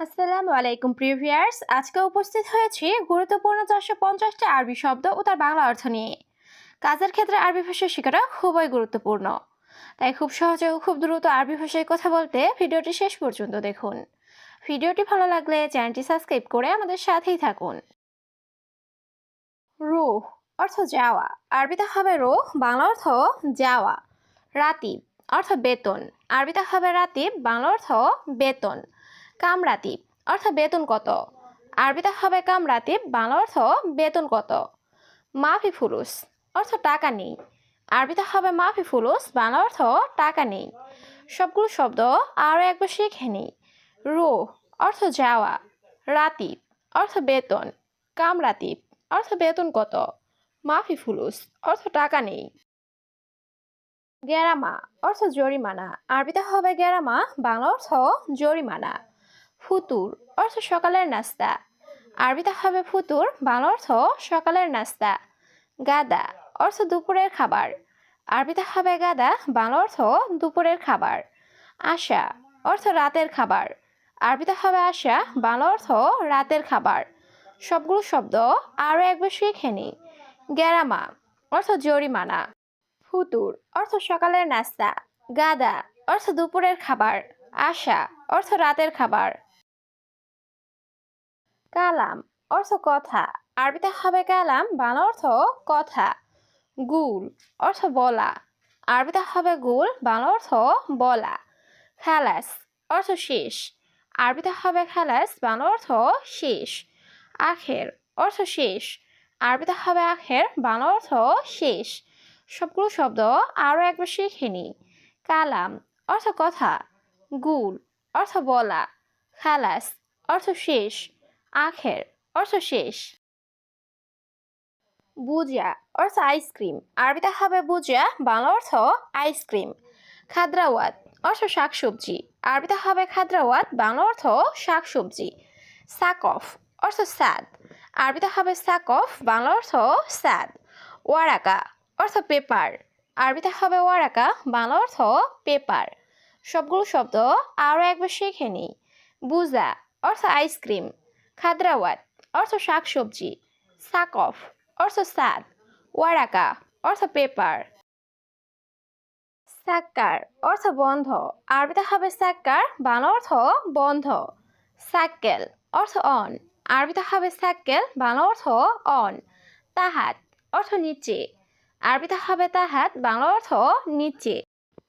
আসসালামু আলাইকুম প্রিভিয়ার্স আজকে উপস্থিত হয়েছি গুরুত্বপূর্ণ চারশো পঞ্চাশটি আরবি শব্দ ও তার বাংলা অর্থ নিয়ে। কাজের ক্ষেত্রে আরবি ভাষা শেখাটা খুবই গুরুত্বপূর্ণ। তাই খুব সহজে ও খুব দ্রুত আরবি ভাষায় কথা বলতে ভিডিওটি শেষ পর্যন্ত দেখুন। ভিডিওটি ভালো লাগলে চ্যানেলটি সাবস্ক্রাইব করে আমাদের সাথেই থাকুন। রুহ অর্থ যাওয়া। আরবিতে হবে রুহ, বাংলা অর্থ যাওয়া। রাতিব অর্থ বেতন। আরবিতে হবে রাতিব, বাংলা অর্থ বেতন। কামরাতিব অর্থ বেতন কত? আরবিতে হবে কামরাতিব বাংলা অর্থ বেতন কত? মাফি ফুলুস, অর্থ টাকা নেই। আরবিতে হবে মাফি ফুলুস, বাংলা অর্থ টাকা নেই। সবগুলো শব্দ আরও একবার শিখে নিই। রো অর্থ যাওয়া। রাতিব অর্থ বেতন। কামরাতিব অর্থ বেতন কত? মাফি ফুলুস, অর্থ টাকা নেই। গেরামা অর্থ জরিমানা। আরবিতে হবে গেরামা বাংলা অর্থ জরিমানা। ফুতুর অর্থ সকালের নাস্তা। আরবিতে হবে ফুতুর, বাংলা অর্থ সকালের নাস্তা। গাদা অর্থ দুপুরের খাবার। আরবিতে হবে গাদা, বাংলা অর্থ দুপুরের খাবার। আশা অর্থ রাতের খাবার। আরবিতে হবে আশা, বাংলা অর্থ রাতের খাবার। সবগুলো শব্দ আরও একবার শিখে নিই। গেরামা অর্থ জরিমানা। ফুতুর অর্থ সকালের নাস্তা। গাদা অর্থ দুপুরের খাবার। আশা অর্থ রাতের খাবার। কালাম অর্থ কথা। আরবিতে হবে কালাম, বাংলা অর্থ কথা। গুল অর্থ বলা। আরবিতে হবে গুল, বাংলা অর্থ বলা। খালাস অর্থ শেষ। আরবিতে হবে খালাস, বাংলা অর্থ শেষ। আখের অর্থ শেষ। আরবিতে হবে আখের, বাংলা অর্থ শেষ। সবগুলো শব্দ আরও একবার শিখে নিই কালাম অর্থ কথা। গুল অর্থ বলা। খালাস অর্থ শেষ। আখের, অর্থ শেষ। বুজিয়া, অর্থ আইসক্রিম। আরবিতে হবে বুজিয়া, বাংলা অর্থ আইসক্রিম। খাদ্রাওয়াত, অর্থ শাকসবজি। আরবিতে হবে খাদ্রাওয়াত, বাংলা অর্থ শাকসবজি। সাকফ অর্থ সাদ আরবিতে হবে সাকফ বাংলা অর্থ সাদ ওয়ারাকা, অর্থ পেপার। আরবিতে হবে ওয়ারাকা, বাংলা অর্থ পেপার। সবগুলো শব্দ আরও একবার শিখে নিই। বুজা, অর্থ আইসক্রিম। খাদ্রাওয়াত, অর্থ শাকসবজি সাকফ অর্থ সাদ ওয়ারাকা, অর্থ পেপার। সাক্কার অর্থ বন্ধ, আরবিতে হবে সাক্কার বাংলা অর্থ বন্ধ। সাক্কেল অর্থ অন, আরবিতে হবে সাক্কেল বাংলা অর্থ অন। তাহাত, অর্থ নিচে, আরবিতে হবে তাহাত, বাংলা অর্থ নিচে।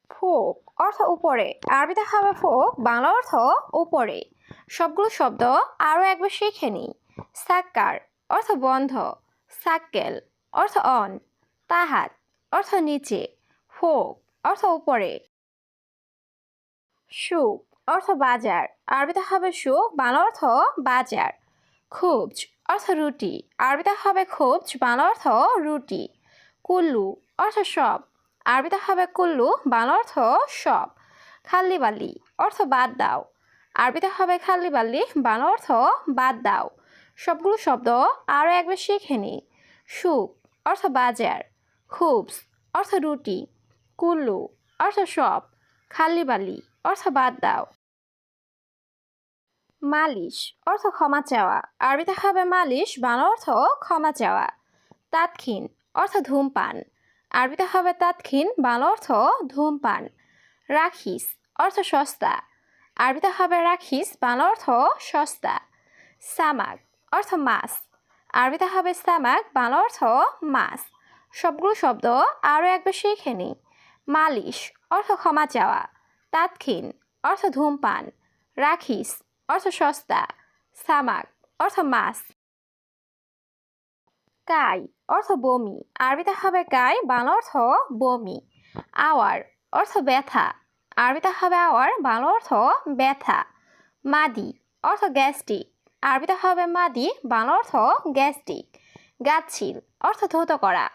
ফোক, অর্থ উপরে, আরবিতে হবে ফোক, বাংলা অর্থ উপরে। সবগুলো শব্দ আরও একবার শিখে নিই। সাক্কার অর্থ বন্ধ, সাক্কেল অর্থ অন, তাহাত অর্থ নিচে ফোক অর্থ উপরে। সুখ অর্থ বাজার, আরবিতে হবে সুখ বাংলা অর্থ বাজার। খুবজ অর্থ রুটি, আরবিতে হবে খুবজ, বাংলা অর্থ রুটি। কুল্লু অর্থ সব, আরবিতে হবে কুল্লু, বাংলা অর্থ সব। খাল্লি বালি অর্থ বাদ দাও আরবিতে হবে খাল্লি বাল্লি বাংলা অর্থ বাদ দাও। সবগুলো শব্দ আরও একবার শিখে নিই সুখ অর্থ বাজার। খুবস, অর্থ রুটি। কুল্লু, অর্থ সব। খাল্লি বালি, অর্থ বাদ দাও। মালিশ, অর্থ ক্ষমা চাওয়া। আরবিতে হবে মালিশ, বাংলা অর্থ ক্ষমা চাওয়া। তাৎক্ষীন অর্থ ধূমপান। আরবিতে হবে তাৎক্ষীন বাংলা অর্থ ধূমপান। রাখিস, অর্থ সস্তা। আরবিতে হবে রাখিস, বাংলা অর্থ সস্তা। সামাক অর্থ মাছ। আরবিতে হবে সামাক বাংলা অর্থ মাছ। সবগুলো শব্দ আরও একবার শিখে নিই মালিশ, অর্থ ক্ষমা চাওয়া। তাৎক্ষীন অর্থ ধূমপান। রাখিস, অর্থ সস্তা। সামাক অর্থ মাছ। কাই, অর্থ বমি। আরবিতে হবে কাই, বাংলা অর্থ বমি। আওয়ার, অর্থ ব্যথা। আরবিতে হবে আওয়ার, বাংলা অর্থ ব্যথা, মাদি, অর্থ গ্যাস্ট্রিক। আরবিতে হবে মাদি, বাংলা অর্থ গ্যাস্ট্রিক। গাছিল অর্থ ধৌত করা।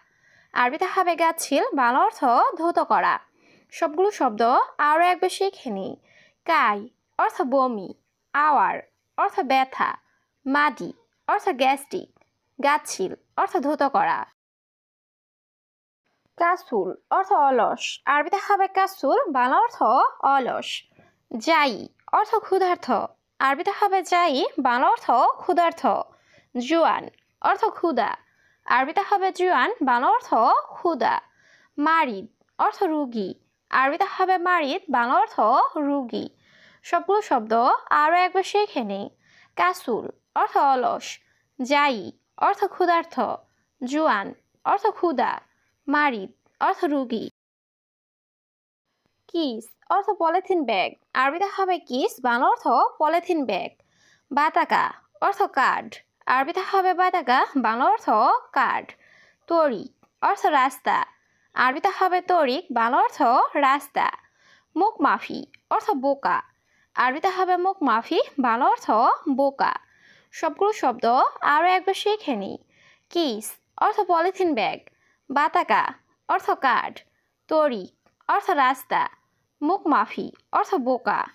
আরবিতে হবে গাছিল বাংলা অর্থ ধৌত করা। সবগুলো শব্দ আরও একবার শিখে নিই কাই, অর্থ বমি। আওয়ার, অর্থ ব্যথা। মাদি, অর্থ গ্যাস্ট্রিক। গাছিল অর্থ ধৌত করা। কাসুল অর্থ অলস। আরবিতে হবে কাসুল, বাংলা অর্থ অলস। যাই, অর্থ ক্ষুধার্থ। আরবিতে হবে যাই, বাংলা অর্থ ক্ষুধার্থ। জুয়ান, অর্থ ক্ষুধা। আরবিতে হবে জুয়ান, বাংলা অর্থ ক্ষুধা। মারিদ, অর্থ রুগী। আরবিতে হবে মারিদ, বাংলা অর্থ রুগী। সবগুলো শব্দ আরও একবার শিখে নেই। কাসুল, অর্থ অলস। যাই, অর্থ ক্ষুধার্থ। জুয়ান, অর্থ ক্ষুধা। মারিদ, অর্থ রুগী। কিস, অর্থ পলিথিন ব্যাগ। আরবিতে হবে কিস, বাংলা অর্থ পলিথিন ব্যাগ। বাতাকা, অর্থ কার্ড। আরবিতে হবে বাতাকা, বাংলা অর্থ কার্ড। তরিক, অর্থ রাস্তা। আরবিতে হবে তরিক, বাংলা অর্থ রাস্তা। মুখ মাফি অর্থ বোকা। আরবিতে হবে মুখ মাফি বাংলা অর্থ বোকা। সবগুলো শব্দ আরও একবার শিখে নিই। কিস, অর্থ পলিথিন ব্যাগ। বাতাকা, অর্থ কাঠ। তরিক, অর্থ রাস্তা। মুখ মাফি, অর্থ বোকা।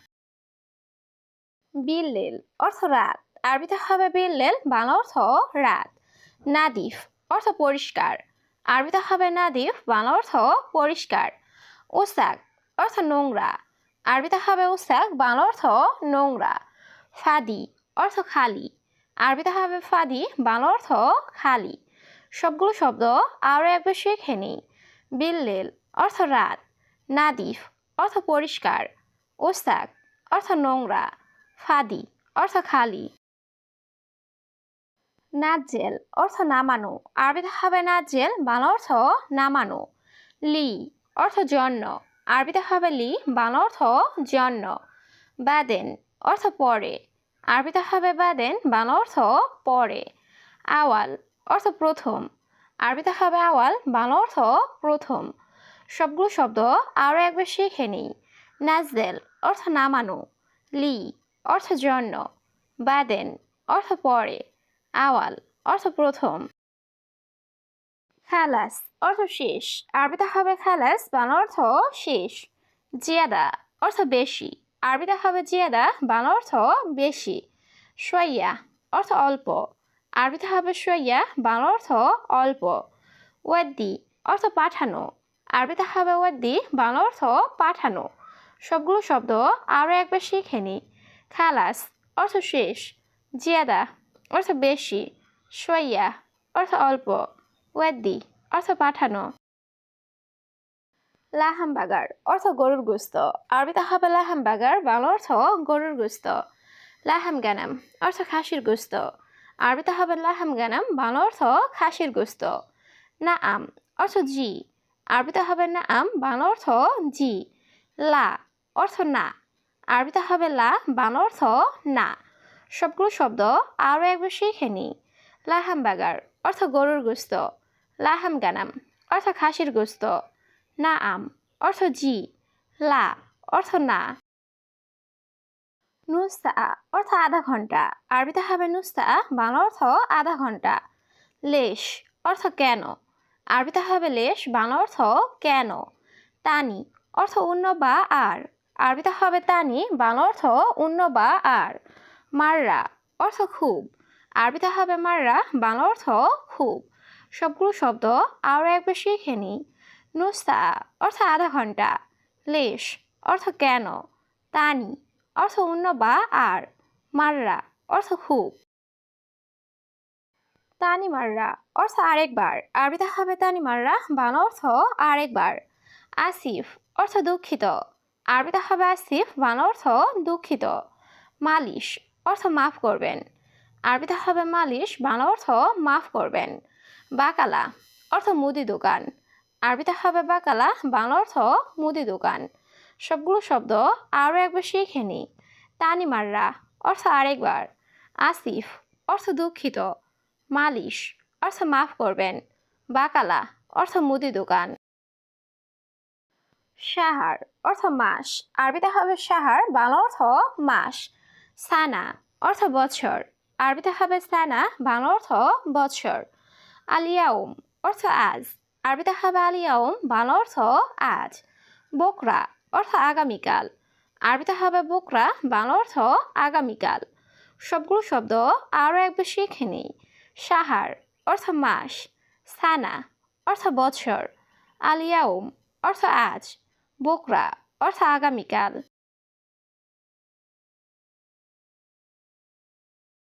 বিল্লেল, অর্থ রাত। আরবিতে হবে বিল্লেল, বাংলা অর্থ রাত। নাদিফ, অর্থ পরিষ্কার। আরবিতে হবে নাদিফ, বাংলা অর্থ পরিষ্কার। ওসাক, অর্থ নোংরা। আরবিতে হবে ওসাক, বাংলা অর্থ নোংরা। ফাদি, অর্থ খালি। আরবিতে হবে ফাদি, বাংলা অর্থ খালি। সবগুলো শব্দ আরও একবার শিখে নিই। বিল্লেল, অর্থ রাত। নাদিফ, অর্থ পরিষ্কার। ওস্তাক, অর্থ নোংরা। ফাদি, অর্থ খালি। নাজেল অর্থ নামানো। আরবিতে হবে নাজেল বাংলা অর্থ নামানো। লি, অর্থ জন্য। আরবিতে হবে লি, বাংলা অর্থ জন্য। বাদেন, অর্থ পরে। আরবিতে হবে বাদেন, বাংলা অর্থ পরে। আওয়াল অর্থ প্রথম। আরবিতে হবে আওয়াল, বাংলা অর্থ প্রথম। সবগুলো শব্দ আরও একবার শিখে নিই। নাজদেল, অর্থ নামানো। লি, অর্থ জন্য। বাদেন, অর্থ পরে। আওয়াল, অর্থ প্রথম। খালাস, অর্থ শেষ। আরবিতে হবে খালাস, বাংলা অর্থ শেষ। জিয়াদা, অর্থ বেশি। আরবিতে হবে জিয়াদা, বাংলা অর্থ বেশি। সইয়া অর্থ অল্প। আরবিতে হবে সইয়া বাংলা অর্থ অল্প। ওয়াদ্দি, অর্থ পাঠানো। আরবিতে হবে ওয়াদ্দি, বাংলা অর্থ পাঠানো। সবগুলো শব্দ আরও একবার শিখে নিই খালাস, অর্থ শেষ। জিয়াদা, অর্থ বেশি। সইয়া অর্থ অল্প। ওয়াদ্দি, অর্থ পাঠানো। লাহামবাগার, অর্থ গরুর গুস্ত। আরবিতে হবে লাহামবাগার, বাংলা অর্থ গরুর গুস্ত। লাহাম গানাম অর্থ খাসির গুস্ত। আরবিতে হবে লাহাম গানাম, বাংলা অর্থ খাসির গোস্ত। না আম অর্থ জি। আরবিতে হবে না আম বাংলা অর্থ জি। লা অর্থ না। আরবিতে হবে লা, বাংলা অর্থ না। সবগুলো শব্দ আরও একবার শিখে নিই লাহাম বাগার অর্থ গরুর গোস্ত। লাহাম গানাম অর্থ খাসির গোস্ত। না আম অর্থ জি। লা অর্থ না। নুস্তা অর্থ আধা ঘণ্টা। আরবিতে হবে নুস্তা বাংলা অর্থ আধা ঘণ্টা। লেশ অর্থ কেন? আরবিতে হবে লেশ, বাংলা অর্থ কেন? তানি অর্থ অন্য বা আর। আরবিতে হবে তানি, বাংলা অর্থ অন্য বা আর। মাররা অর্থ খুব। আরবিতে হবে মাররা, বাংলা অর্থ খুব। সবগুলো শব্দ আরও একবার শিখে নিই নুস্তা অর্থ আধা ঘণ্টা। লেশ অর্থ কেন? তানি অর্থ অন্য বা আর। মাররা, অর্থ খুব। তানি মাররা, অর্থ আরেকবার। আরবিতে হবে তানি মাররা, বাংলা অর্থ আরেকবার। আসিফ, অর্থ দুঃখিত। আরবিতে হবে আসিফ, বাংলা অর্থ দুঃখিত। মালিশ, অর্থ মাফ করবেন। আরবিতে হবে মালিশ, বাংলা অর্থ মাফ করবেন। বাকালা, অর্থ মুদি দোকান। আরবিতে হবে বাকালা, বাংলা অর্থ মুদি দোকান। সবগুলো শব্দ আরও একবার শিখে নিই। তানি মাররা অর্থ আরেকবার। আসিফ, অর্থ দুঃখিত। মালিশ, অর্থ মাফ করবেন। বাকালা, অর্থ মুদি দোকান। সাহার, অর্থ মাস। আরবিতে হবে সাহার, বাংলা অর্থ মাস। সানা, অর্থ বছর। আরবিতে হবে সানা, বাংলা অর্থ বছর। আলিয়াউম, অর্থ আজ। আরবিতে হবে আলিয়াউম, বাংলা অর্থ আজ। বকরা অর্থ আগামীকাল। আরবিতে হবে বোকরা, বাংলা অর্থ আগামীকাল। সবগুলো শব্দ আরও একবার শিখে নিই। সাহার, অর্থ মাস। সানা, অর্থ বছর। আলিয়াউম অর্থ আজ। বোকরা, অর্থ আগামীকাল।